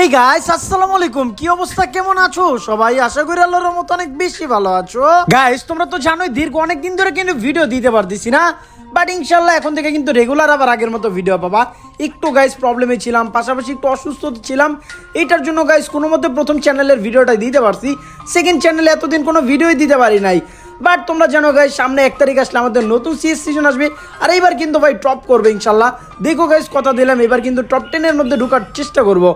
এই গাইস আসসালামু আলাইকুম। কি অবস্থা? কেমন আছো? সবাই আশা করি আল্লাহর রহমতে অনেক বেশি ভালো আছো। গাইস তোমরা তো জানোই, দীর্ঘ অনেক দিন ধরে কিন্তু ভিডিও দিতে পারতেছি না। বাট ইনশাল্লাহ এখন থেকে কিন্তু রেগুলার আবার আগের মতো ভিডিও পাবা। একটু গাইস প্রবলেমে ছিলাম, পাশাপাশি একটু অসুস্থ ছিলাম। এইটার জন্য গাইস কোনো মতে প্রথম চ্যানেলের ভিডিওটা দিতে পারছি। সেকেন্ড চ্যানেলে এতদিন কোনো ভিডিওই দিতে পারি নাই। বাট তোমরা জানো গাইস সামনে এক তারিখ আসলে আমাদের নতুন সিএস সিজন আসবে। আর এইবার কিন্তু ভাই টপ করবে ইনশাল্লাহ দেখো গাইস কথা দিলাম, এবার কিন্তু টপ টেনের মধ্যে ঢোকার চেষ্টা করব।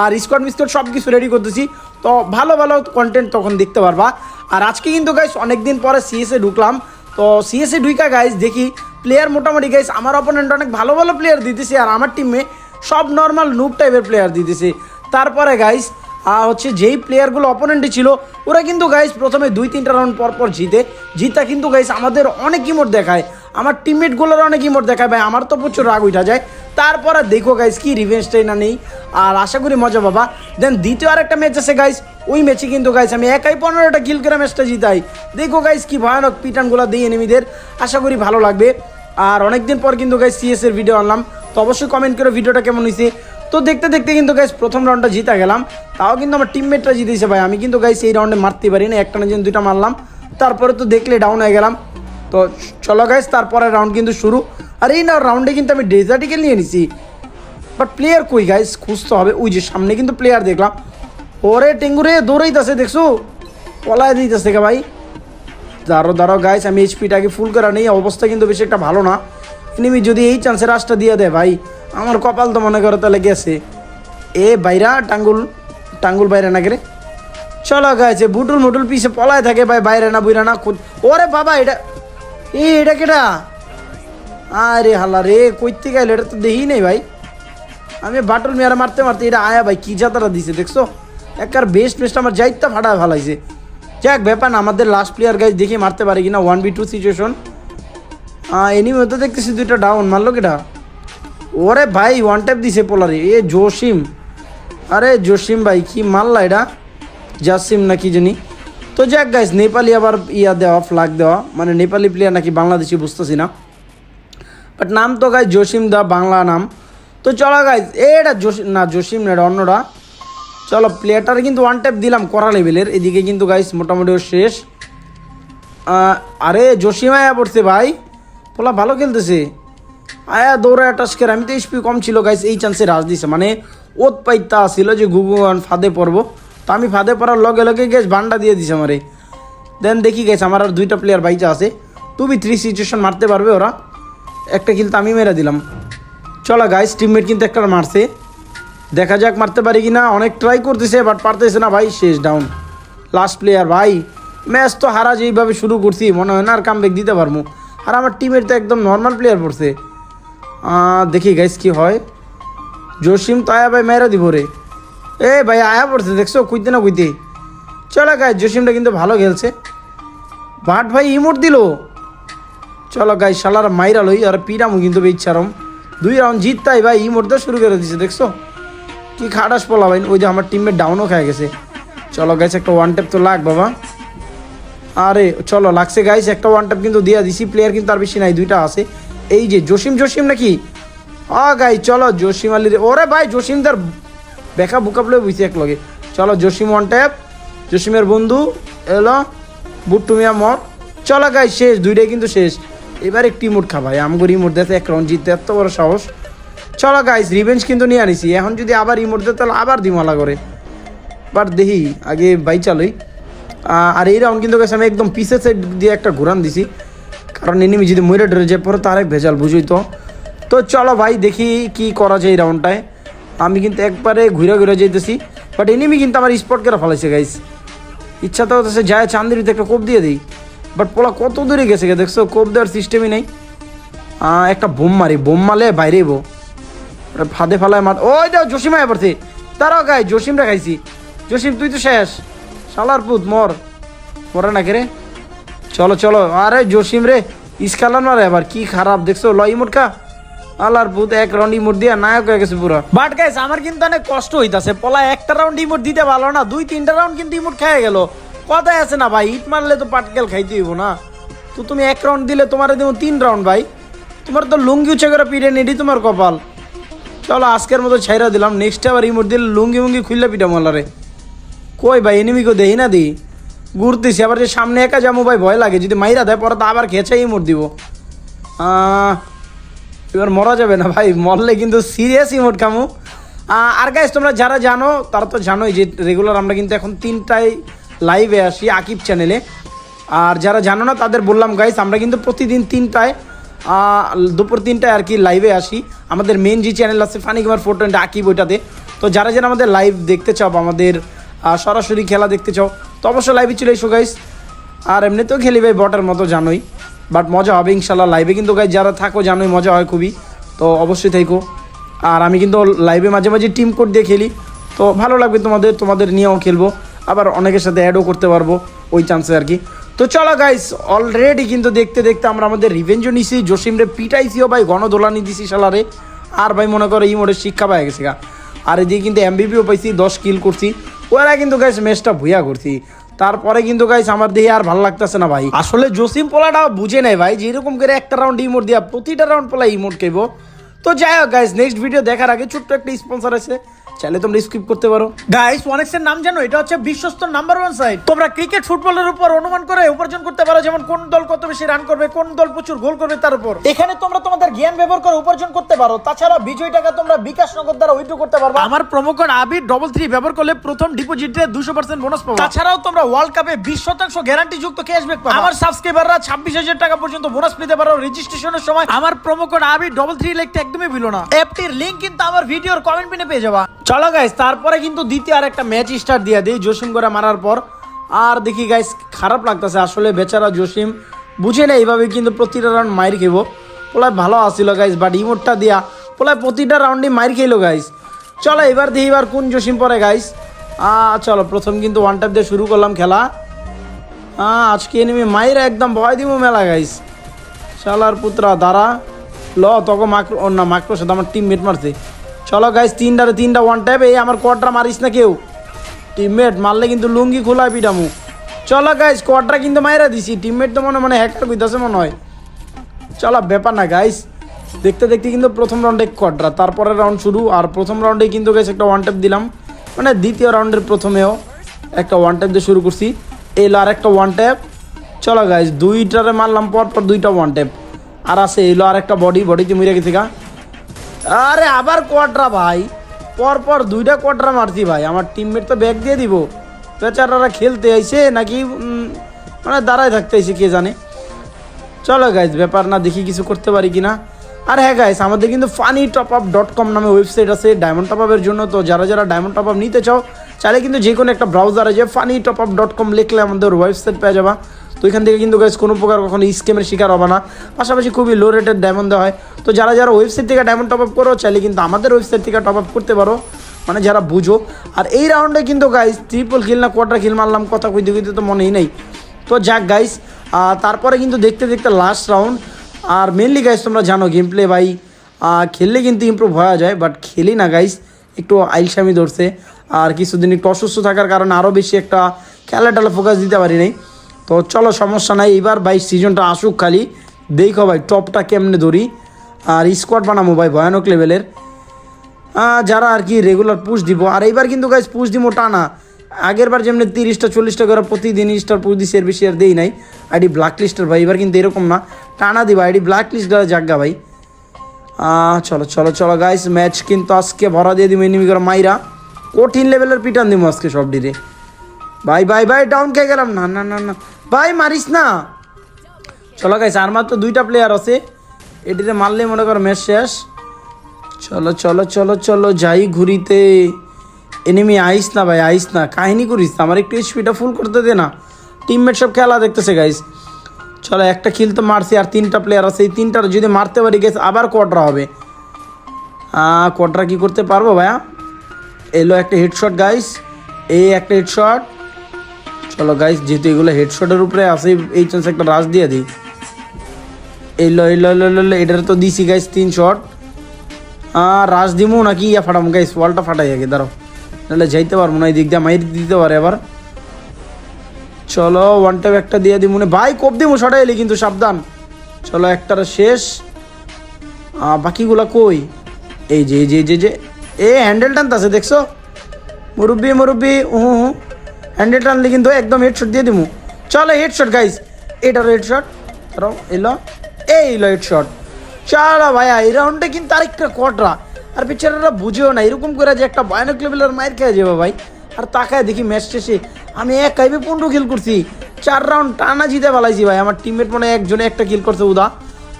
আর স্কট মিস্কট সব কিছু রেডি করতেছি। তো ভালো ভালো কন্টেন্ট তখন দেখতে পারবা। আর আজকে কিন্তু গাইস অনেকদিন পরে সিএসএ ঢুকলাম। তো সিএসএ ঢুইকা গাইস দেখি প্লেয়ার মোটামুটি গাইস আমার অপোনেন্ট অনেক ভালো ভালো প্লেয়ার দিতেছে আর আমার টিমে সব নর্মাল নুব টাইপের প্লেয়ার দিতেছে। তারপরে গাইস হচ্ছে যেই প্লেয়ারগুলো অপোনেন্টে ছিল, ওরা কিন্তু গাইস প্রথমে দুই, তিনটা রাউন্ড পর পর জিতে। জিতা কিন্তু গাইস আমাদের অনেক ইমোট দেখায়। আমার টিমমেটগুলোর অনেক ইমোট দেখায়। ভাই, আমার তো প্রচুর রাগ উঠা যায়। তারপরে দেখো গাইস কি রিভেঞ্জটাই না নেই। আর আশা করি মজা পাবা। দেন দ্বিতীয় আরেকটা ম্যাচ আছে গাইস ওই ম্যাচে কিন্তু গাইস আমি একাই পনেরোটা কিল করে ম্যাচটা জিতাই। দেখো গাইস কি ভয়ানক পিটানগুলো দিই এনিমিদের আশা করি ভালো লাগবে। আর অনেকদিন পর কিন্তু গাইস সিএস এর ভিডিও আনলাম। তো অবশ্যই কমেন্ট করে ভিডিওটা কেমন হয়েছে তো দেখতে দেখতে কিন্তু গাইস প্রথম রাউন্ডটা জিতা গেলাম। তাও কিন্তু আমার টিমমেটরা জিতেছে, ভাই। আমি কিন্তু গাইস এই রাউন্ডে মারতে পারি না একটা না দুইটা মারলাম। তারপরে তো দেখলে ডাউন হয়ে গেলাম। তো চলো গাইস তারপরে রাউন্ড কিন্তু শুরু। আর এই না রাউন্ডে কিন্তু আমি ডেজার্টিকেল নিয়ে নিছি। বাট প্লেয়ার কই গাইস খুঁজতে হবে। ওই যে সামনে কিন্তু প্লেয়ার দেখলাম। ওরে টেঙ্গুরে দৌড়াইতেছে, দেখছ? পলায় দিতেছে কে ভাই? দাঁড়ো দাঁড়ো গাইস আমি এইচপিটাকে ফুল করা নেই। অবস্থা কিন্তু বেশি একটা ভালো না। এনিমি যদি এই চান্সে রাশটা দিয়ে দেয় ভাই, আমার কপাল তো মনে করো তাহলে গেছে। এ বাইরা টাঙ্গুল টাঙ্গুল বাইরে না গেলে চলো গাইছে বুটুল মুটুল পিছে পলায় থাকে ভাই, বাইরে না, বুইরা না ওরে বাবা, এটা এ, এটা কেটা আরে হাল্লা রে কইতে গেলে এটা তো দেখি নেই ভাই। আমি বাটুল মেয়ারা মারতে মারতে এটা আয়া ভাই, কি যাতারা দিছে, দেখছ? একার বেস্ট বেস্ট আমার যাইতে ফাটা ভালাইছে যাক, ব্যাপার না, আমাদের লাস্ট প্লেয়ার গাইজ দেখি মারতে পারি কিনা one v two situation enemy তো দেখতেছি দুইটা ডাউন মারলো কেটা ওরে ভাই ওয়ান ট্যাপ দিছে পোলারে, এ জসিম। আরে জসিম ভাই, কি মারলা এটা? জাসিম না কি জানি। তো যাক গাইজ নেপালি আবার ইয়া দেওয়া ফ্ল্যাগ দেওয়া। মানে নেপালি প্লেয়ার নাকি বাংলাদেশি বুঝতেছি না। বাট নাম তো গাইজ জসিম দা, বাংলা নাম। তো চলো গাইজ এটা জসিম না জসিম না, এটা অন্যটা চলো প্লেয়ারটার কিন্তু ওয়ান ট্যাপ দিলাম করা লেভেলের এদিকে কিন্তু গাইস মোটামুটি শেষ। আরে, জসিম আয়া পড়ছে, ভাই। পোলা ভালো খেলতেছে। আয়া দৌড়া টাস্কের আমি তো এইচপি কম ছিল গাইস এই চান্সে রাজ দিছে। মানে ওত পাইতা ছিল যে গুগুয়ান ফাঁদে পড়ব। তো আমি ফাঁদে পড়ার লগে লগে গেছ ভান্ডা দিয়ে দিছে আমারে। দেন দেখি গেছে, আমার আর দুইটা প্লেয়ার বাইচা আছে। তুমি থ্রি সিচুয়েশন মারতে পারবে ওরা। একটা কিন্তু আমি মেরে দিলাম। চলো গাইস টিমমেট কিন্তু একটা মারছে। দেখা যাক মারতে পারি কি না অনেক ট্রাই করতেছে বাট পারতেছে না ভাই, শেষ ডাউন লাস্ট প্লেয়ার ভাই। ম্যাচ তো হারা যেইভাবে শুরু করছি, মনে হয় না আর কাম কামব্যাক দিতে পারব। আর আমার টিমের তো একদম নর্মাল প্লেয়ার পড়ছে। দেখি গাইস কি হয়। জসিম তো আয়া ভাই মেরা দিব রে। এ ভাই, আয়া পড়ছে, দেখছ? কুইতে না কুইতে। চলো গাই জসিমটা কিন্তু ভালো খেলছে। বাট ভাই ইমোট দিল। চলো গাই শালার মাইরা লই, আর পিরামু কিন্তু ইচ্ছারম দুই রাউন্ড জিততাই ভাই ই মোটটা শুরু করে দিছে, দেখছ? কি খাটাস পোলা ভাই, ওই যে আমার টিমের ডাউনও খেয়ে গেছে। চলো গাইছে একটা ওয়ান ট্যাপ তো লাগ বাবা। আরে, চলো, লাগছে গাইস একটা ওয়ান ট্যাপ কিন্তু দিয়া দিছি প্লেয়ার কিন্তু আর বেশি নাই, দুইটা আছে। এই যে, জসিম জসিম নাকি? আ গাই চলো, জসিম আলী ওরে ভাই, জসিম তার বেকা বুকা প্লে বুঝছি এক লগে। চলো জসিম ওয়ান ট্যাপ জসিমের বন্ধু, এলো, বুট্টু মিয়া মর। চলো গাই শেষ, দুইটাই কিন্তু শেষ। এবার একটি মোট খাবাই আমগো ইমোট দিতে এক রাউন্ড জিততে এত বড় সাহস। চলো গাইস রিভেঞ্জ কিন্তু নিয়ে আনিছি। এখন যদি আবার ইমোট দেয়, তাহলে আবার দিমালা করে। বাট দেখি, আগে বাই চালই আর এই রাউন্ড কিন্তু গেছে আমি একদম পিসের সাইড দিয়ে একটা ঘুরান দিছি। কারণ এনিমি যদি মরে ডরে যায়, পরে তার এক ভেজাল, বুঝুই তো। তো চলো ভাই, দেখি কি করা যায় এই রাউন্ডটায় আমি কিন্তু একবারে ঘুরে ঘুরে যেতেছি বাট এনিমি কিন্তু আমার স্পট করে ফেলাইছে গাইস ইচ্ছা তো হচ্ছে যায় চান্দিরিতে একটা কোপ দিয়ে দিই। বাট পোলা কত দূরে গেছে গে, দেখছ? কোপ দেওয়ার সিস্টেমই নেই। একটা বোম মারি, বোম মারলে বাইরে বো ফাঁদে ফালায় মার ওই দাও জসিম আয় পড়ছে। তারাও গাই জসিমটা খাইছি। জসিম, তুই তো শেষ। শালার পুত, মর। মরে না রে? চলো চলো। আরে, জসিম রে ইস্কালান মারে আবার, কি খারাপ, দেখছ? ল ইমোট খা আল্লাহর পুত এক রাউন্ড ইমোট দিয়া নায়ক হয়ে গেছে পুরো। বাট গাইস আমার কিন্তু অনেক কষ্ট হইতাছে। পলা একটা রাউন্ড ইমোট দিতে ভালো না দুই তিনটা রাউন্ড কিন্তু ইমোট খেয়ে গেল। কথাই আছে না ভাই ইট মারলে তো পাটকেল খাইতে হইব না। তো তুমি এক রাউন্ড দিলে তোমার দেবো তিন রাউন্ড ভাই। তোমার তো লুঙ্গি উঁচে করে পিড়ে নিডি তোমার কপাল। চলো আজকের মতো ছাইরা দিলাম নেক্সট আবার ইমোট দিলে লুঙ্গি মুঙ্গি খুললে পিঠা মলারে। কই ভাই এনিমিকে দেই না দি। ঘুরতেছি আবার যে সামনে একা যাব ভাই ভয় লাগে। যদি মাইরা দেয় পরে তো আবার খেঁচে ইমোট দিব। আহ, এবার মরা যাবে না ভাই, মরলে কিন্তু সিরিয়াস ইমোট খামু। আর গাইস তোমরা যারা জানো, তারা তো জানোই যে রেগুলার আমরা কিন্তু এখন তিনটায় লাইভে আসি আকিব চ্যানেলে আর যারা জানো না, তাদের বললাম গাইস আমরা কিন্তু প্রতিদিন তিনটায় দুপুর তিনটায় আর কি লাইভে আসি। আমাদের মেন যে চ্যানেল আছে funny Kumar four twenty Akib ওইটাতে। তো যারা যারা আমাদের লাইভ দেখতে চাও বা আমাদের সরাসরি খেলা দেখতে চাও, তো অবশ্যই লাইভে চলে এসো গাইস আর এমনিতেও খেলি ভাই বটের মতো জানোই। বাট মজা হবে ইনশাল্লাহ লাইভে কিন্তু গাইজ যারা থাকো, জানোই মজা হয় খুবই। তো অবশ্যই থাকো। আর আমি কিন্তু লাইভে মাঝে মাঝে টিম কোড দিয়ে খেলি। তো ভালো লাগবে তোমাদের তোমাদের নিয়েও খেলব। আবার অনেকের সাথে অ্যাডও করতে পারব, ওই চান্সে আর কি। তো চলো গাইস অলরেডি কিন্তু দেখতে দেখতে আমরা আমাদের রিভেঞ্জও নিছি। জসিমরে পিটাইছিও ভাই গণদোলানি দিছি শালারে। আর ভাই, মনে করো এই মোড়ের শিক্ষা পাই গেছে গা। আর এদিকে কিন্তু এমবিপিও পাইছি, দশ কিল করছি। ওরা কিন্তু গাইস ম্যাচটা ভুয়া করছি। তারপরে কিন্তু গাইস আমার দেহে আর ভালো লাগতেছে না ভাই। আসলে জসিম পোলাটা বুঝে নেয় ভাই যেরকম করে একটা রাউন্ড ইমোট দিয়া প্রতিটা রাউন্ড পোলা ইমোট কেবো তো যাই হোক গাইস নেক্সট ভিডিও দেখার আগে ছোট্ট একটা স্পন্সর আছে। চাইলে তোমরা স্কিপ করতে পারো। গাইস ওয়ানেক্সের নাম জানো এটা হচ্ছে বিশ্বস্ত নাম্বার ওয়ান সাইট তোমরা ক্রিকেট ফুটবলের উপর অনুমান করে উপার্জন করতে পারো যেমন কোন দল কত বেশি রান করবে কোন দল প্রচুর গোল করবে তার উপর। এখানে তোমরা তোমাদের জ্ঞান ব্যবহার করে উপার্জন করতে পারো তাছাড়া বিজয় টাকা তোমরা বিকাশ নগদ দ্বারা উইথড্র করতে পারবে। আমার promo code Abi double three ব্যবহার করলে প্রথম ডিপোজিটে দুশো পার্সেন্ট বোনাস পাবো। তাছাড়াও তোমরা ওয়ার্ল্ড কাপে বিশ শতাংশ গ্যারান্টি যুক্ত ক্যাশব্যাক পাবে। আমার সাবস্ক্রাইবাররা ছাব্বিশ হাজার টাকা পর্যন্ত বোনাস পেতে পারো রেজিস্ট্রেশনের সময়। আমার promo code Abi double three লিখতে একদমই ভুলো না। অ্যাপটির লিঙ্ক কিন্তু আমার ভিডিওর কমেন্ট পিনে পেয়ে যাবা। চলো গাইস তারপরে কিন্তু দ্বিতীয় আর একটা ম্যাচ স্টার্ট দিয়ে দিই, জসিম করে মারার পর। আর দেখি গাইস খারাপ লাগতেছে, আসলে বেচারা জসিম বুঝে না এইভাবে কিন্তু প্রতিটা রাউন্ড মাইর খেব। পোলায় ভালো আসছিল গাইস বাট ইমোটটা দিয়া পোলায় প্রতিটা রাউন্ডে মাইর খেলো গাইস চলো এবার দেখি এবার কোন জসিম পরে গাইস চলো, প্রথম কিন্তু ওয়ান টাইপ দিয়ে শুরু করলাম খেলা। আজকে এনিমি মাইরা একদম ভয় দিব মেলা গাইস শালার পুত্রা, দাঁড়া। ল তখন মাক্রো না মাক্রো সাথে আমার টিমমেট মারছে। চলো গাইস তিনটারে তিনটা ওয়ান টাইপ এই আমার কোয়াড্রা মারিস না কেউ। টিমমেট মারলে কিন্তু লুঙ্গি খোলা পিটামু। চলো গাইস কোয়াড্রা কিন্তু মাইরা দিছি। টিমমেট তো মনে মনে হ্যাকার কইতাছে মনে হয়। চলো, ব্যাপার না গাইস দেখতে দেখতে কিন্তু প্রথম রাউন্ডে কোয়াড্রা তারপরে রাউন্ড শুরু। আর প্রথম রাউন্ডে কিন্তু গাইস একটা ওয়ান ট্যাপ দিলাম। মানে দ্বিতীয় রাউন্ডের প্রথমেও একটা ওয়ান ট্যাপ দিয়ে শুরু করছি। এলো আর একটা ওয়ান ট্যাপ চলো গাইস দুইটারে মারলাম পর পর দুইটা ওয়ান ট্যাপ আর আছে, এলো আর একটা বডি বডিতে মরে গেছে গা। আরে আবার কোয়াড্রা ভাই। পর পর দুইটা কোয়াড্রা মারছি ভাই। আমার টিমমেট তো ব্যাগ দিয়ে দিব। বেচারারা খেলতে আইছে নাকি মানে দাঁড়ায় থাকতে আইছে কে জানে। চলো গাইজ ব্যাপার না, দেখি কিছু করতে পারি কিনা। আর হ্যাঁ গাইস আমাদের কিন্তু funny top up dot com নামে ওয়েবসাইট আছে ডায়মন্ড টপ আপের জন্য। তো যারা যারা ডায়মন্ড টপ আপ নিতে চাও, চাইলে কিন্তু যে কোনো একটা ব্রাউজারে যে funny top up dot com লিখলে আমাদের ওয়েবসাইট পেয়ে যাবা। তো এখান থেকে কিন্তু গাইস কোনো প্রকার কখনো স্কেমের শিকার হবে না। পাশাপাশি খুবই লো রেটের ডায়মন্ড দেওয়া হয়। তো যারা যারা ওয়েবসাইট থেকে ডায়মন্ড টপ আপ করো, চাইলে কিন্তু আমাদের ওয়েবসাইট থেকে টপ আপ করতে পারো। মানে যারা বুঝো। আর এই রাউন্ডে কিন্তু গাইস ট্রিপল কিল না কোয়ার্টার কিল মারলাম, কথা কইতে কইতে তো মনেই নেই। তো যাক গাইস তারপরে কিন্তু দেখতে দেখতে লাস্ট রাউন্ড আর মেনলি গাইস তোমরা জানো গেম প্লে ভাই খেললে কিন্তু ইমপ্রুভ হওয়া যায় বাট খেলি না গাইস একটু আইলসামি ধরছে। আর কিছুদিন একটু অসুস্থ থাকার কারণে আরও বেশি একটা খেলা টেলা ফোকাস দিতে পারি নাই। তো চলো, সমস্যা নাই। এবার ভাই সিজনটা আসুক খালি। দেখো ভাই টপটা কেমনে ধরি। আর স্কোয়াড বানাবো ভাই, ভয়ানক লেভেলের যারা আর কি রেগুলার পুশ দিব। আর এইবার কিন্তু গাইজ পুশ দিব টানা। আগের বার যেমনি তিরিশটা, চল্লিশটা করে প্রতিদিন স্টার পুশ দিছি, এর বেশি আর দেই নাই। আইডি ব্ল্যাক লিস্টের ভাই, এবার কিন্তু এরকম না। টানা দিব, আইডি ব্ল্যাক লিস্ট জাগা ভাই। চলো চলো চলো গাইস ম্যাচ কিন্তু আজকে ভরা দিয়ে দিব এনিমি করে মাইরা। কঠিন লেভেলের পিটান দিব আজকে সব ডিরে। ভাই ভাই ভাই ডাউন খেয়ে গেলাম। না না না না। ভাই মারিস না। চলো গাইস আর মাত্র দুইটা প্লেয়ার আছে। এটিতে মারলে মনে করো ম্যাচ শেষ। চলো চলো চলো চলো যাই ঘুরিতে। এনিমি আইস না ভাই আইস না। কাহিনী করিস না, আমার একটু স্পিডটা ফুল করতে দে না। টিমমেট সব খেলা দেখতেছে গাইস চলো একটা কিল তো মারছি আর তিনটা প্লেয়ার আছে। এই তিনটার যদি মারতে পারি গেছে আবার কোয়াড্রা হবে। কোয়াড্রা কি করতে পারব ভাইয়া? এলো একটা হেডশট গাইস এই একটা হেডশট চলো গাইস যেহেতু এগুলো হেডশটের উপরে আছে এই চান্স একটা রাশ দিয়ে দিই। এলো এলো এলো, এলো এটার তো দিছি গাইস তিন শট রাজ দিমু নাকি? ইয়া ফাটাম গাইস ওয়ালটা ফাটাই আগে দাঁড়াও। নাহলে যাইতে পারব না এই দিক দিয়ে মাইর দিতে পারে আবার। চলো ওয়ান টাইপ একটা দিয়ে দিমু না। ভাই কোপ দিমু শটাই এলি কিন্তু সাবধান। চলো একটার শেষ। বাকিগুলা কই? এই যে এই যে এই যে, যে এ হ্যান্ডেল টানতাছে দেখছ? মুরব্বি মুরব্বি উ হ্যান্ডেল টানলে কিন্তু একদম হেডশট দিয়ে দিমু। চলো হেডশট গাইস এটার হেডশট ধরো এলো এই এলো হেডশট চলো ভাইয়া, এই রাউন্ডে কিন্তু আরেকটা কটরা আর বেচারারা বুঝেও না, এরকম করে যে একটা ভয়ানক লেভেলের মায়ের খেয়ে যাবে ভাই। আর তাকায় দেখি ম্যাচ শেষে। আমি এক কাইবে পনেরো কিল করছি। চার রাউন্ড টানা জিতে পালাইছি ভাই। আমার টিমমেট মনে একজনে একটা কিল করছে উদা।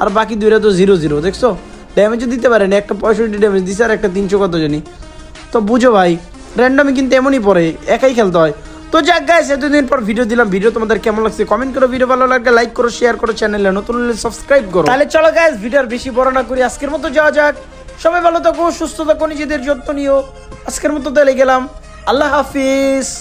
আর বাকি দুইটা তো জিরো জিরো দেখছ? ড্যামেজও দিতে পারেনি। একটা পঁয়ষট্টি ড্যামেজ দিছে আর একটা তিনশো কত জানি। তো বুঝো ভাই র্যান্ডমে কিন্তু এমনই পড়ে। একাই খেলতে হয়। তো যাক গাইস এতদিন পর ভিডিও দিলাম। ভিডিও তোমাদের কেমন লাগছে কমেন্ট করো ভিডিও ভালো লাগলে লাইক করো শেয়ার করো চ্যানেলে নতুন হলে সাবস্ক্রাইব করো। তাহলে চলো গাইস ভিডিও আর বেশি বড় না করি, আজকের মতো যাওয়া যাক। সবাই ভালো থাকো, সুস্থ থাকো, নিজেদের যত্ন নিও। আজকের মতো তাহলে গেলাম। আল্লাহ হাফিজ।